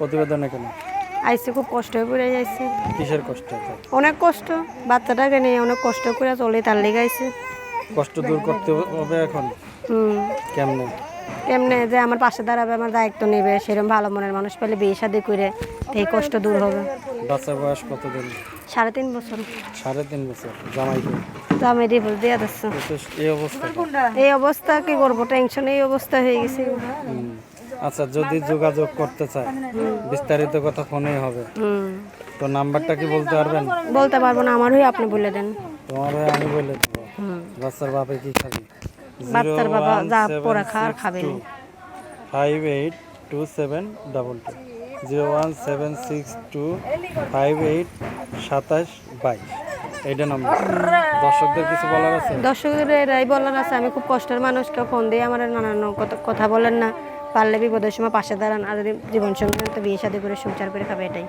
প্রতিবেদনে কেন? আইসি খুব কষ্ট হয়ে পড়ে যাইছে। কিসের কষ্ট অনেক কষ্ট। বাচ্চাটাকে নিয়ে অনেক কষ্ট করে চলে তার লেগে আইছে কষ্ট দূর করতে হবে এখন? হুম। কেমনে? কেমনে যে আমার পাশে দাঁড়াবে আমার দায়িত্ব নেবে সেরকম ভালো মনের মানুষ পেলে বিয়ে শাদি করে এই কষ্ট দূর হবে। বাচ্চার বয়স কতদিন? সাড়ে তিন বছর। সাড়ে তিন বছর তো আমি ডিভোর্স দিয়ে দিচ্ছি। এই অবস্থা? এই অবস্থা কি করব? টেনশন এই অবস্থা হয়ে গেছে। আচ্ছা যদি যোগাযোগ করতে চায় বিস্তারিত কথা ফোনেই হবে। তো নাম্বারটা কি বলতে পারবেন? বলতে পারব না আমার হয়ে আপনি বলে দেন। তোমার হয়ে আমি বলে দেবো। বাচ্চার বাপে কি খাবি? বাচ্চার বাবা যা পোড়া খাওয়ার খাবে। Five eight two seven double two. Zero one seven six two five eight সাতাশ বাইশ। এইটা নাম্বার। দর্শকদের কিছু বলার আছে? দর্শকদের এরাই বলার আছে আমি খুব কষ্টের মানুষকে ফোন দিয়ে আমার নানান কথা বলেন না। পারলে বিপদের সময় পাশে দাঁড়ান, আর যদি জীবন সঙ্গী তো বিয়ে শাদী করে সংসার করে খাবে এটাই।